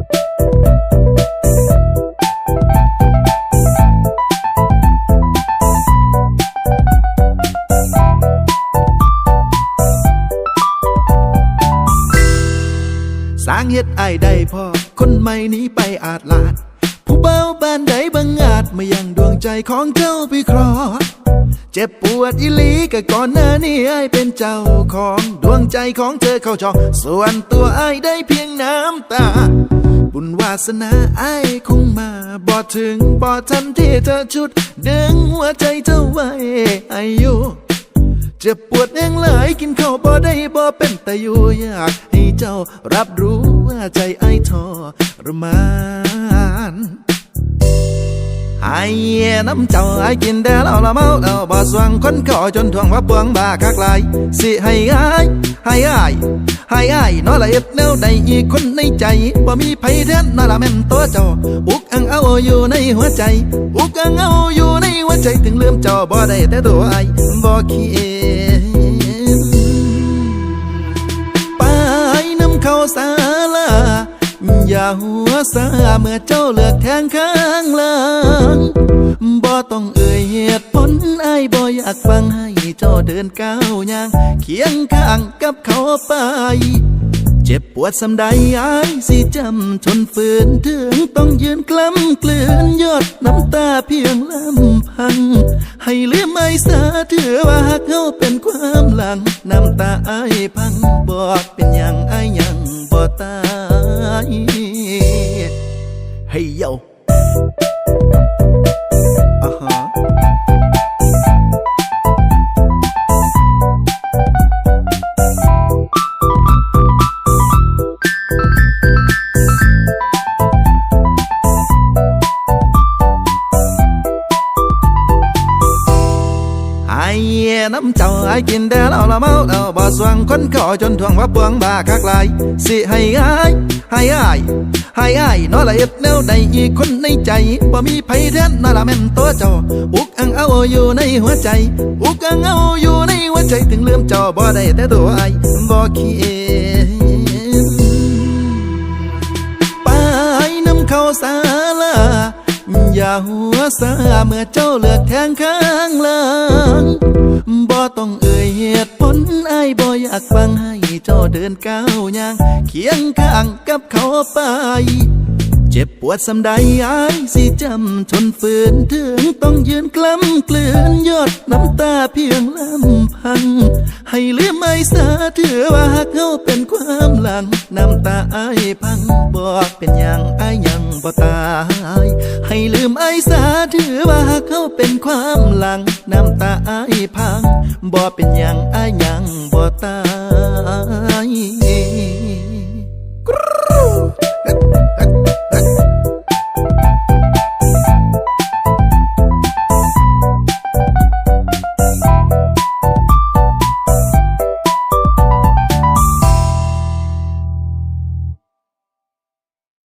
สร้างเฮ็ดไอ้ได้พอ คนใหม่นี้ไปอาจลาด ผู้เบาบ้านใดบังอาจมายังดวงใจของเจ้าไปครอเจ็บปวดอีลีก็ก่อนหน้านี้ไอ้ายเป็นเจ้าของดวงใจของเธอเข้าจอง ส่วนตัวไอ้ได้เพียงน้ำตาาสนาไอ้คงมาบอถึงบอทันที่เธอชุด ดึงหัวใจเธอไว้อายุเจ็บปวดแองหลายกินข้าวบ่ได้บ่เป็นแต่อยู่อยากให้เจ้ารับรู้ว่าใจไอ้ทรมาน ไอ้น้ำเจ้าไอ้กินแต่เหล้าละเมาแล้วบ่สว่างคนก่อจนทวงว่าเปลืองบาคักลายสิให้อ้ายให้อ้ายให้อ้ายน้อละเอ็ดแนวใดอีกคนในใจบ่มีไผแทนน้อละแม่นตัวเจ้าอุกอังเอาอยู่ในหัวใจ อุกอังเอาอยู่ในหัวใจถึงลืมเจ้าบ่ได้แต่ตัวไอ้บ่คิ หัวซาเมื่อเจ้าเลือกแทงข้างหลังบ่ต้องเอ่ยเหตุผลไอ้บ่อยากฟังให้เจ้าเดินก้าวย่างเคียงข้างกับเขาไป เจ็บปวดสำใดไอายสิจำทนฝืนถึงต้องยืนกล้ำกลืนยอดน้ำตาเพียงลำพัง ให้เลืมไม่สาถือว่าหากเขาเป็นความหลัง น้ำตาไอายพังบอกเป็นอย่างไอายยังบ่ตาย ให้ น้ำเจ้าไอ้กินแต่เหล้าละเมาแล้วบ่สว่างคนขอจนทวงว่าเปลืองบ่าคักหลายสิให้อ้ายให้อ้ายให้อ้ายน้อละเอ็ดแนวใดอีกคนในใจบ่มีไผแทนน้อละแม่นตัวเจ้าอุกอังเอาอยู่ในหัวใจ อุกอังเอาอยู่ในหัวใจถึงลืมเจ้าบ่ได้แต่ตัวไอ้บ่คิดไปน้ำเข้าสาลาอย่าหัวซาเมื่อเจ้าเลือกแทงข้างหลัง เจ้าเดินก้าวย่าง เคียงข้างกับเขาไป เจ็บปวดสำใดอายสิจำทนฝืนถึงต้องยืนกล้ำกลืนยอดน้ำตาเพียงลำพัง ให้ลืมไม่สาถือว่าหากเขาเป็นความหลัง น้ำตาอายพังบอกเป็นอย่างอายยังบ่ตาย ให้ลืมไอ้สาถือว่า เขาเป็นความหลัง น้ำตาอายพัง บ่เป็นอย่างอายยังบ่ตาย